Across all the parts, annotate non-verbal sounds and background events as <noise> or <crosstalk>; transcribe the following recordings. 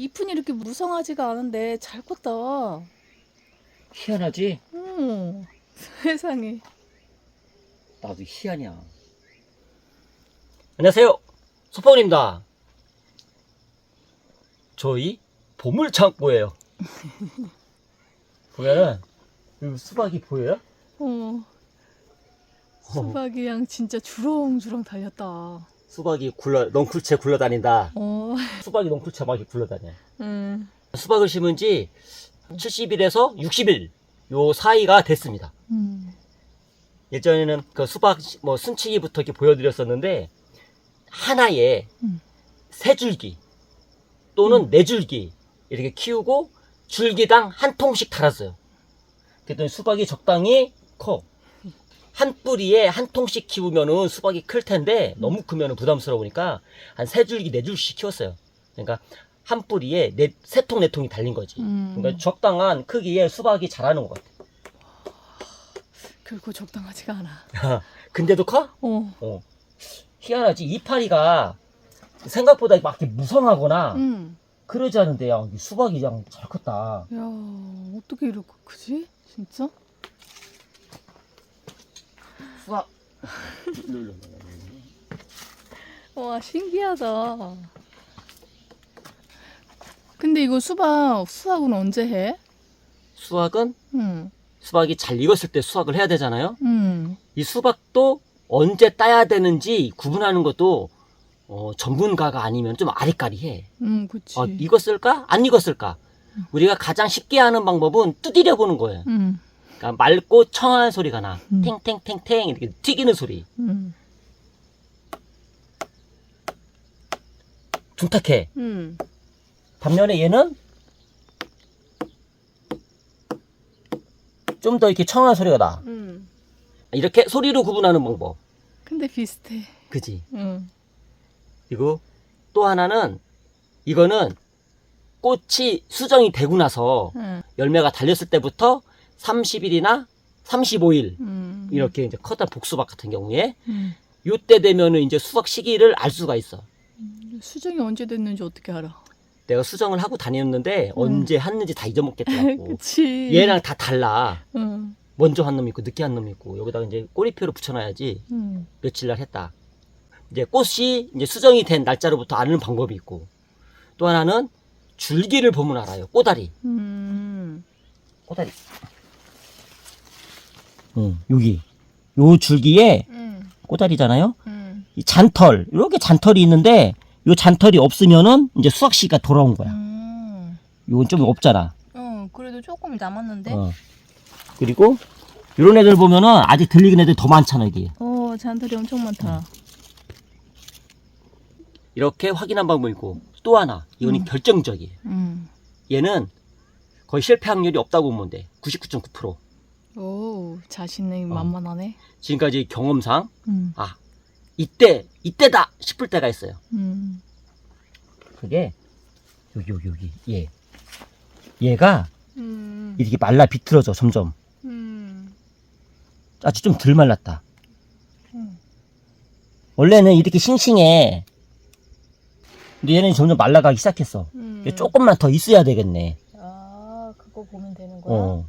잎은 이렇게 무성하지가 않은데 잘 컸다. 희한하지? 어, <laughs> 세상에. 나도 희한이야. 안녕하세요. 소파원입니다. 저희 보물 창고예요. <laughs> 보면은 여기 수박이 보여요? 어, 수박이 양 진짜 주렁주렁 달렸다. 수박이 굴러 넝쿨채 굴러다닌다. 어, 수박이 넝쿨채 막 이렇게 굴러다녀. 음, 수박을 심은 지 70일에서 60일 요 사이가 됐습니다. 음, 예전에는 그 수박 시- 뭐 순치기부터 이렇게 보여드렸었는데 하나에 음. 세 줄기 또는 네 줄기 이렇게 키우고 줄기당 한 통씩 달았어요. 그랬더니 수박이 적당히 커. 한 뿌리에 한 통씩 키우면은 수박이 클 텐데 너무 크면 부담스러우니까 한 세 줄기 네 줄씩 키웠어요. 그러니까 한 뿌리에 네, 세 통, 네 통이 달린 거지. 음. 그러니까 적당한 크기의 수박이 자라는 것 같아. 결코 적당하지가 않아. 근데도 커? 어, 어. 희한하지. 이파리가 생각보다 막 이렇게 무성하거나 음, 그러지 않은데, 야, 이 수박이 그냥 잘 컸다. 야, 어떻게 이렇게 크지? 진짜? 수박. <laughs> 와, 신기하다. 근데 이거 수박, 수학은 언제 해? 수박은 음, 수박이 잘 익었을 때 수확을 해야 되잖아요. 음, 이 수박도 언제 따야 되는지 구분하는 것도 어, 전문가가 아니면 좀 아리까리해. 음, 그치. 어, 익었을까? 안 익었을까? 우리가 가장 쉽게 하는 방법은 두드려 보는 거예요. 음, 그러니까 맑고 청한 소리가 나. 음. 탱탱탱탱 이렇게 튀기는 소리. 음, 둔탁해. 음, 반면에 얘는 좀 더 이렇게 청한 소리가 나. 음. 이렇게 소리로 구분하는 방법. 근데 비슷해. 그지? 응. 그리고 또 하나는 이거는 꽃이 수정이 되고 나서 응. 열매가 달렸을 때부터 30일이나 35일 음. 이렇게 이제 커다 복수박 같은 경우에 음. 요때 되면은 이제 수확 시기를 알 수가 있어. 수정이 언제 됐는지 어떻게 알아? 내가 수정을 하고 다녔는데 음. 언제 했는지 다 잊어먹겠더라고. <laughs> 그치. 얘랑 다 달라. 응. 먼저 한 놈 있고 늦게 한 놈 있고 여기다가 이제 꼬리표를 붙여놔야지 응. 며칠 날 했다. 이제 꽃이 이제 수정이 된 날짜로부터 아는 방법이 있고 또 하나는 줄기를 보면 알아요. 꼬다리. 음. 꼬다리. 응, 여기 요 줄기에 응. 꼬다리잖아요. 응. 이 잔털 이렇게 잔털이 있는데 요 잔털이 없으면은 이제 수확 시기가 돌아온 거야. 음. 요건 좀 없잖아. 어, 그래도 조금 남았는데. 어. 그리고 요런 애들 보면은 아직 들리는 애들 더 많잖아 이게. 어, 잔털이 엄청 많다. 이렇게 확인한 방법이 있고 또 하나 이거는 음. 결정적이에요. 음. 얘는 거의 실패 확률이 없다고 보면 돼. 99.9%. 오, 자신이 어. 만만하네. 지금까지 경험상 음. 아 이때 이때다 싶을 때가 있어요. 음. 그게 여기 여기 여기 얘 얘가 음. 이렇게 말라 비틀어져 점점 음. 아주 좀 덜 말랐다. 음. 원래는 이렇게 싱싱해. 근데 얘는 점점 말라가기 시작했어. 음. 조금만 더 있어야 되겠네. 아, 그거 보면 되는 거야? 어.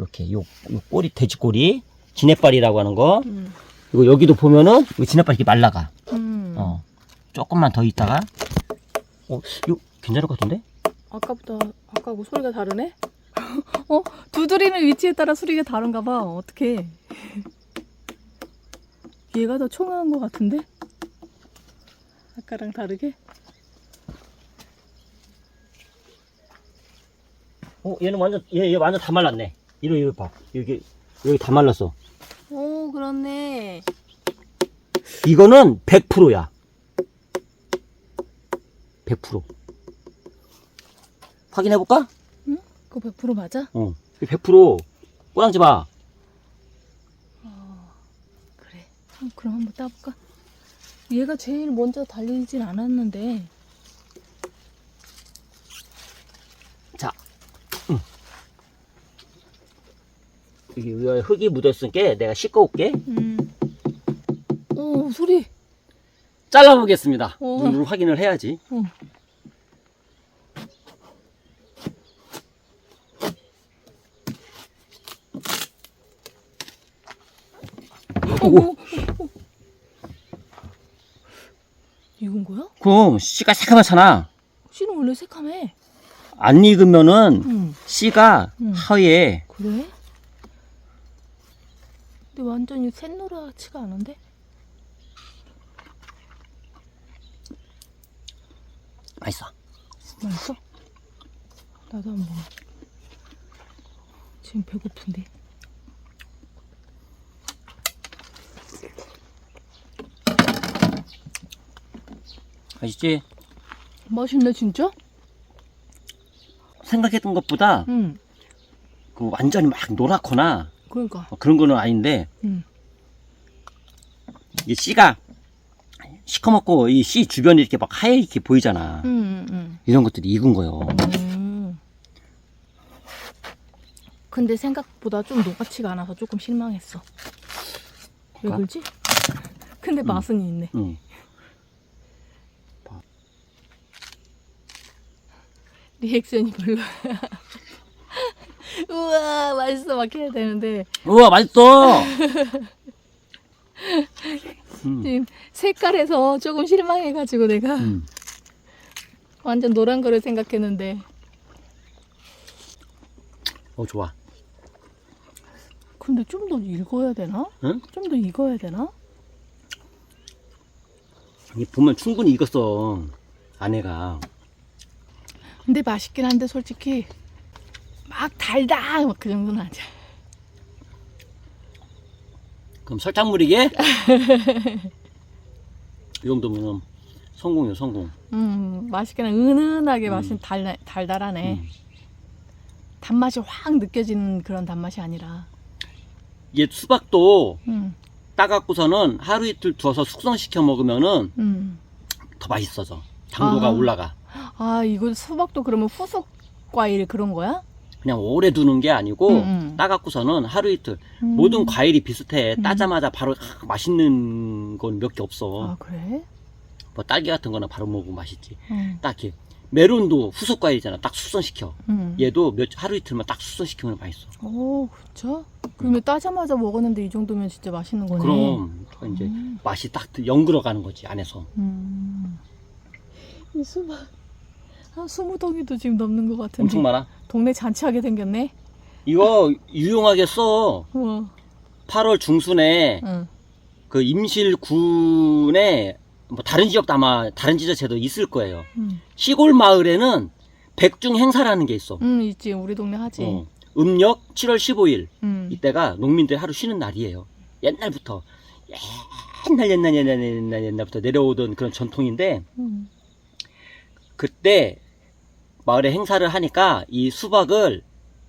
이렇게 요, 요 꼬리 돼지 꼬리 지네발이라고 하는 거. 음. 그리고 여기도 보면은 이 지네발 이렇게 말라가. 음. 어. 조금만 더 있다가 어, 이거 괜찮을 것 같은데? 아까보다 아까하고 소리가 다르네? <laughs> 어? 두드리는 위치에 따라 소리가 다른가 봐. 어떡해. <laughs> 얘가 더 총한 것 같은데? 아까랑 다르게? 어, 얘는 완전 얘, 얘 완전 다 말랐네. 이러 이러 봐. 여기 여기 다 말랐어. 오, 그렇네. 이거는 100%야. 100%. 확인해 볼까? 그거 100% 맞아? 어. 100% 꼬랑지 봐. 그래. 한- 그럼 한번 따볼까? 얘가 제일 먼저 달리진 않았는데. 여기 위에 흙이 묻었으니까 내가 씻고 올게. 음. 오 소리. 잘라보겠습니다. 어. 오. 눈으로 확인을 해야지. 어. 오. 어, 오. 익은 거야? 그럼 씨가 새카맣잖아. 씨는 원래 새카매. 안 익으면은 응. 씨가 응. 하얘. 그래? 완전히 샛노랗지가 않은데? 맛있어. 맛있어? 나도 한번 먹어. 지금 배고픈데. 맛있지? 맛있네 진짜? 생각했던 것보다 응. 그 완전히 막 노랗거나 그러니까. 뭐 그런 거는 아닌데 응. 이 씨가 시커멓고 이 씨 주변이 이렇게 막 하얗게 보이잖아. 응, 응, 이런 것들이 익은 거요. 응. 음. 근데 생각보다 좀 노랗지가 않아서 조금 실망했어. 왜? 그러지? 근데 맛은 있네. 응. 리액션이 별로야. 우와 맛있어 막 해야 되는데 우와 맛있어. 음. 지금 색깔에서 조금 실망해가지고 내가 음. 완전 노란 거를 생각했는데 어 좋아. 근데 좀 더 익어야 되나? 응? 좀 더 익어야 되나? 이 보면 충분히 익었어. 안에가. 근데 맛있긴 한데 솔직히 막 달다 막 그 정도는 아니야. 그럼 설탕물이게? <laughs> 이 정도면 성공이요 성공. 음 맛있긴 한 은은하게 음. 맛은 달 달달하네. 음. 단맛이 확 느껴지는 그런 단맛이 아니라. 이게 수박도 음, 따갖고서는 하루 이틀 두어서 숙성시켜 먹으면은 음. 더 맛있어져. 당도가 아. 올라가. 아 이거 수박도 그러면 후속 과일 그런 거야? 그냥 오래 두는 게 아니고 음, 음. 따갖고서는 하루 이틀 음. 모든 과일이 비슷해. 음. 따자마자 바로 아, 맛있는 건 몇 개 없어. 아 그래? 뭐 딸기 같은 거는 바로 먹으면 맛있지. 음. 딱히 메론도 후속 과일이잖아. 딱 숙성시켜. 음. 얘도 몇 하루 이틀만 딱 숙성시키면 맛있어. 오 진짜? 그러면 따자마자 먹었는데 이 정도면 진짜 맛있는 거네. 그럼 이제 음. 맛이 딱 연그러 가는 거지 안에서. 음. 이 수박 한 스무 덩이도 지금 넘는 것 같은데. 엄청 많아. 동네 잔치하게 생겼네. 이거 유용하게 써. 어. 8월 중순에 응. 그 임실군에 뭐 다른 지역도 아마 다른 지자체도 있을 거예요. 응. 시골 마을에는 백중 행사라는 게 있어. 응 있지 우리 동네 하지. 어. 음력 7월 15일 응. 이때가 농민들 하루 쉬는 날이에요. 옛날부터 옛날 옛날 옛날 옛날 옛날부터 내려오던 그런 전통인데 응. 그때 마을에 행사를 하니까 이 수박을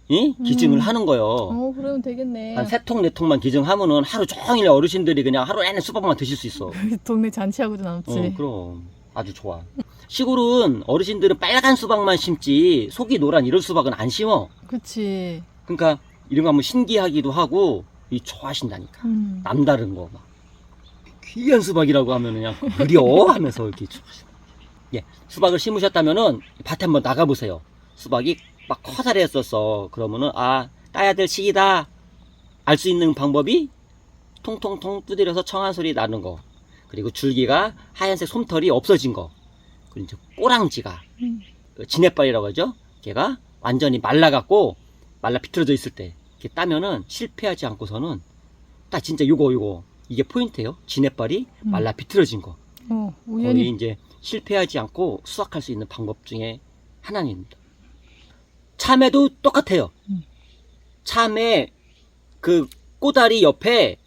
이? 기증을 음. 하는 거예요. 어 그러면 되겠네. 한 세 통, 네 통만 기증하면은 하루 종일 어르신들이 그냥 하루 내내 수박만 드실 수 있어. <laughs> 동네 잔치하고도 남지. 어, 그럼. 아주 좋아. 시골은 어르신들은 빨간 수박만 심지 속이 노란 이런 수박은 안 심어. 그치. 그러니까 이런 거 한번 신기하기도 하고 이 좋아하신다니까. 음. 남다른 거 막. 귀한 수박이라고 하면 그냥 느려 하면서 이렇게 좋아하시는. 예, 수박을 심으셨다면은 밭에 한번 나가보세요. 수박이 막 커다랬었어. 그러면은 아 따야 될 시기다. 알 수 있는 방법이 통통통 두드려서 청한 소리 나는 거. 그리고 줄기가 하얀색 솜털이 없어진 거. 그리고 이제 꼬랑지가 음. 그 진해빨이라고 하죠. 걔가 완전히 말라갖고 말라 비틀어져 있을 때 이렇게 따면은 실패하지 않고서는 딱 진짜 요거 요거 이게 포인트예요. 진해빨이 음. 말라 비틀어진 거. 어 거의 우연히. 이제 실패하지 않고 수확할 수 있는 방법 중에 하나입니다. 참외도 똑같아요. 음. 참외 그 꼬다리 옆에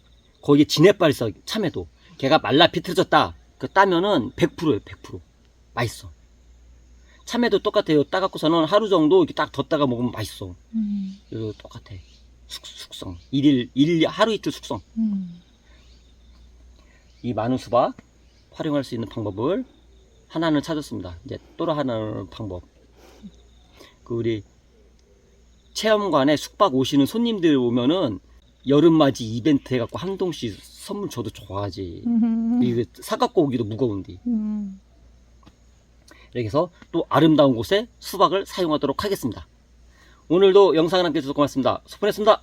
거기 진해빨 있어 참외도 걔가 말라 비틀어졌다. 그 따면은 100%예요, 100%. 맛있어. 참외도 똑같아요. 따갖고서는 하루 정도 이렇게 딱 뒀다가 먹으면 맛있어. 음. 이거 똑같아. 숙, 숙성. 일일, 일, 하루 이틀 숙성. 음. 이 많은 수박 활용할 수 있는 방법을 하나는 찾았습니다. 이제 또 하나는 방법. 그 우리 체험관에 숙박 오시는 손님들 오면은 여름맞이 이벤트 해갖고 한 동씩 선물 줘도 좋아하지. 음. 이거 사갖고 오기도 무거운데. 음. 해서 또 아름다운 곳에 수박을 사용하도록 하겠습니다. 오늘도 영상을 함께 해주셔서 고맙습니다. 소폰했습니다.